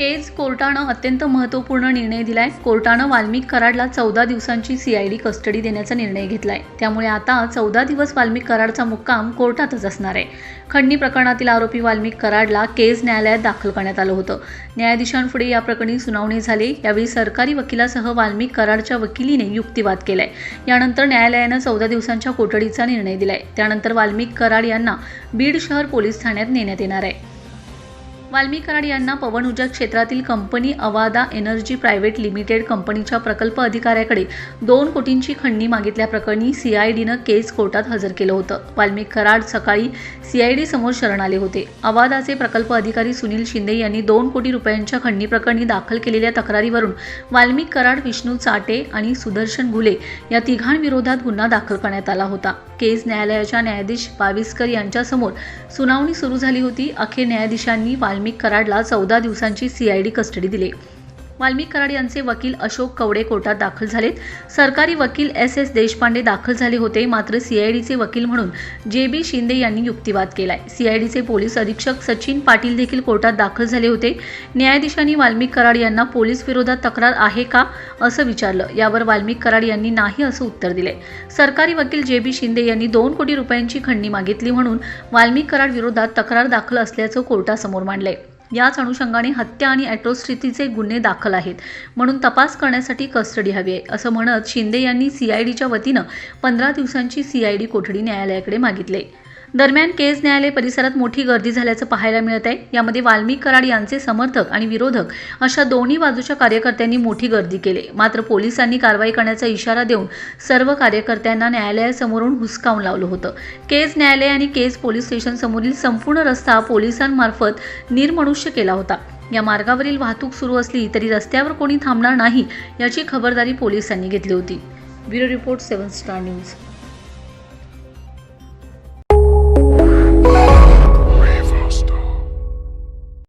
केज कोर्टानं अत्यंत महत्त्वपूर्ण निर्णय दिलाय. कोर्टानं वाल्मिक कराडला चौदा दिवसांची सीआयडी कस्टडी देण्याचा निर्णय घेतलाय. त्यामुळे आता चौदा दिवस वाल्मिक कराडचा मुक्काम कोर्टातच असणार आहे. खंडणी प्रकरणातील आरोपी वाल्मिक कराडला केज न्यायालयात दाखल करण्यात आलं होतं. न्यायाधीशांपुढे या प्रकरणी सुनावणी झाली. यावेळी सरकारी वकिलासह वाल्मिक कराडच्या वकिलीने युक्तिवाद केलाय. यानंतर न्यायालयानं चौदा दिवसांच्या कोठडीचा निर्णय दिलाय. त्यानंतर वाल्मिक कराड यांना बीड शहर पोलीस ठाण्यात नेण्यात येणार आहे. वाल्मिक कराड यांना पवन ऊर्जा क्षेत्रातील company Avaada energy private limited कंपनीच्या प्रकल्प अधिकाऱ्याकडे दोन कोटींची खंडणी मागितल्याप्रकरणी सीआयडीनं केस कोर्टात हजर केलं होतं. वाल्मिक कराड सकाळी सीआयडी समोर शरण आले होते. अवादाचे प्रकल्प अधिकारी सुनील शिंदे यांनी दोन कोटी रुपयांच्या खंडणी प्रकरणी दाखल केलेल्या तक्रारीवरून वाल्मिक कराड विष्णू चाटे आणि सुदर्शन घुले या तिघांविरोधात गुन्हा दाखल करण्यात आला होता. केस न्यायालयाच्या न्यायाधीश बाविस्कर यांच्यासमोर सुनावणी सुरू झाली होती. अखेर न्यायाधीशांनी वाल्मिक कराडला चौदा दिवसांची सीआयडी कस्टडी दिली. वाल्मिक कराड यांचे वकील अशोक कवडे कोर्टात दाखल झालेत. सरकारी वकील एस एस देशपांडे दाखल झाले होते मात्र सीआयडीचे वकील म्हणून जे बी शिंदे यांनी युक्तिवाद केलाय. सीआयडीचे पोलीस अधीक्षक सचिन पाटील देखील कोर्टात दाखल झाले होते. न्यायाधीशांनी वाल्मिक कराड यांना पोलीस विरोधात तक्रार आहे का असं विचारलं. यावर वाल्मिक कराड यांनी नाही असं उत्तर दिले सरकारी वकील जे बी शिंदे यांनी दोन कोटी रुपयांची खंडणी मागितली म्हणून वाल्मिक कराड विरोधात तक्रार दाखल असल्याचं कोर्टासमोर मांडलंय. याच अनुषंगाने हत्या आणि ॲट्रोसिटीचे गुन्हे दाखल आहेत. म्हणून तपास करण्यासाठी कस्टडी हवी आहे असं म्हणत शिंदे यांनी सीआयडीच्या वतीनं पंधरा दिवसांची सीआयडी कोठडी न्यायालयाकडे मागितले. दरम्यान केज न्यायालय परिसरात मोठी गर्दी झाल्याचं पाहायला मिळत आहे. यामध्ये वाल्मिक कराड यांचे समर्थक आणि विरोधक अशा दोन्ही बाजूच्या कार्यकर्त्यांनी मोठी गर्दी केली. मात्र पोलिसांनी कारवाई करण्याचा इशारा देऊन सर्व कार्यकर्त्यांना न्यायालयासमोरून हुसकावून लावलं होतं. केज न्यायालय आणि केज पोलीस स्टेशन समोरील संपूर्ण रस्ता पोलिसांमार्फत निर्मनुष्य केला होता. या मार्गावरील वाहतूक सुरू असली तरी रस्त्यावर कोणी थांबणार नाही याची खबरदारी पोलिसांनी घेतली होती. Bureau report seven star news.